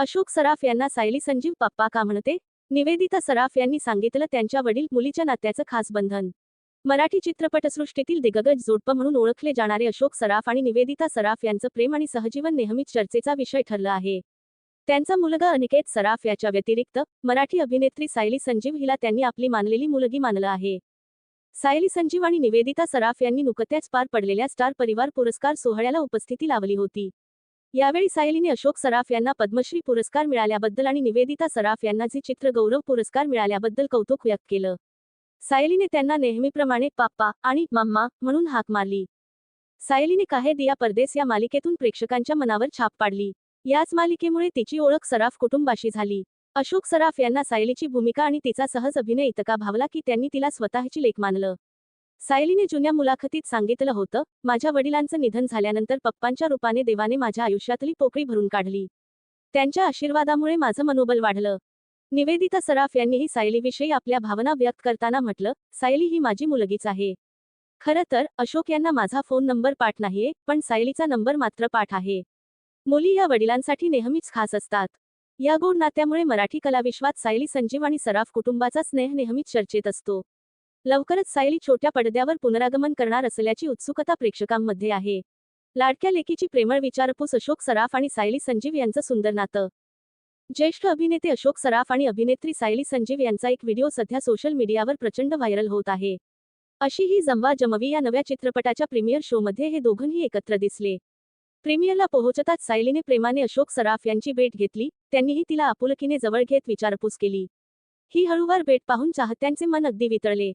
अशोक सराफ यांना सायली संजीव पप्पा का म्हणते? निवेदिता सराफ यांनी सांगितलं त्यांच्या वडील मुलीच्या नात्याचं खास बंधन. मराठी चित्रपटसृष्टीतील दिग्गज जोडप म्हणून ओळखले जाणारे अशोक सराफ आणि निवेदिता सराफ यांचं प्रेम आणि सहजीवन नेहमीच चर्चेचा विषय ठरलं आहे. त्यांचा मुलगा अनिकेत सराफ याच्या व्यतिरिक्त मराठी अभिनेत्री सायली संजीव हिला त्यांनी आपली मानलेली मुलगी मानलं आहे. सायली संजीव आणि निवेदिता सराफ यांनी नुकत्याच पार पडलेल्या स्टार परिवार पुरस्कार सोहळ्याला उपस्थिती लावली होती. यावेळी सायलीने अशोक सराफ यांना पद्मश्री पुरस्कार मिळाल्याबद्दल आणि निवेदिता सराफ यांना जे चित्र गौरव पुरस्कार मिळाल्याबद्दल कौतुक व्यक्त केलं. सायलीने त्यांना नेहमीप्रमाणे पाप्पा आणि मम्मा म्हणून हाक मारली. सायलीने काहे दिया परदेस या मालिकेतून प्रेक्षकांच्या मनावर छाप पाडली. याच मालिकेमुळे तिची ओळख सराफ कुटुंबाशी झाली. अशोक सराफ यांना सायलीची भूमिका आणि तिचा सहज अभिनय इतका भावला की त्यांनी तिला स्वतःची लेख मानलं. सायलीने जुन्या मुलाखतीत सांगितलं होतं माझ्या वडिलांचं निधन झाल्यानंतर पप्पांच्या रूपाने देवाने माझ्या आयुष्यातली पोकळी भरून काढली. त्यांच्या आशीर्वादामुळे माझं मनोबल वाढलं. निवेदिता सराफ यांनीही सायलीविषयी आपल्या भावना व्यक्त करताना म्हटलं सायली ही माझी मुलगीच आहे. खरं तर अशोक यांना माझा फोन नंबर पाठ नाहीये पण सायलीचा नंबर मात्र पाठ आहे. मुली या वडिलांसाठी नेहमीच खास असतात. या गोड नात्यामुळे मराठी कलाविश्वात सायली संजीव आणि सराफ कुटुंबाचा स्नेह नेहमीच चर्चेत असतो. लवकरच सायली छोट्या पडद्यावर पुनरागमन करणार असल्याची उत्सुकता प्रेक्षकांमध्ये आहे. लाडक्या लेकीची प्रेमळ विचारपूस अशोक सराफ आणि सायली संजीव यांचं सुंदर नातं. ज्येष्ठ अभिनेते अशोक सराफ आणि अभिनेत्री सायली संजीव यांचा एक व्हिडिओ सध्या सोशल मीडियावर प्रचंड व्हायरल होत आहे. अशी ही जमवा जमवी या नव्या चित्रपटाच्या प्रीमियर शोमध्ये हे दोघंही एकत्र दिसले. प्रीमियरला पोहोचताच सायलीने प्रेमाने अशोक सराफ यांची भेट घेतली त्यांनीही तिला आपुलकीने जवळ घेत विचारपूस केली. ही हळूवार भेट पाहून चाहत्यांचे मन अगदी वितळले.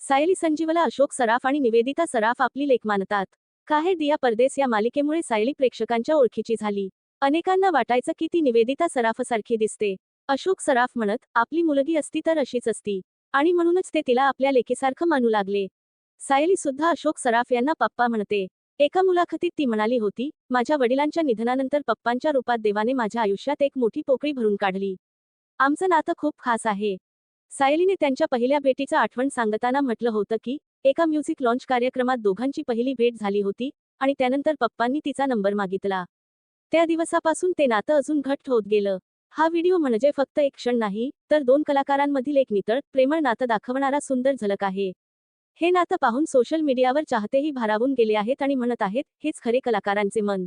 सायली संजीवला अशोक सराफ आणि निवेदिता सराफ आपली लेख मानतात काहे दिया परदेस या मालिकेमुळे सायली प्रेक्षकांच्या ओळखीची झाली. अनेकांना वाटायचं की ती निवेदिता सराफसारखी दिसते. अशोक सराफ म्हणत आपली मुलगी असती तर अशीच असती. आणि म्हणूनच ते तिला आपल्या लेखीसारखं मानू लागले. सायली सुद्धा अशोक सराफ यांना पप्पा म्हणते. एका मुलाखतीत ती म्हणाली होती माझ्या वडिलांच्या निधनानंतर पप्पांच्या रूपात देवाने माझ्या आयुष्यात एक मोठी पोकळी भरून काढली. आमचं नातं खूप खास आहे. सायलीने त्यांच्या पहिल्या भेटीचा आठवण सांगताना म्हटलं होतं की एका म्युझिक लॉन्च कार्यक्रमात दोघांची पहिली भेट झाली होती आणि त्यानंतर पप्पांनी तिचा नंबर मागितला. त्या दिवसापासून ते नातं अजून घट्ट होत गेलं. हा व्हिडिओ म्हणजे फक्त एक क्षण नाही तर दोन कलाकारांमधील एक नितळ प्रेमळ नातं दाखवणारा सुंदर झलक आहे. हे नातं पाहून सोशल मीडियावर चाहतेही भारावून गेले आहेत आणि म्हणत आहेत हेच खरे कलाकारांचे मन.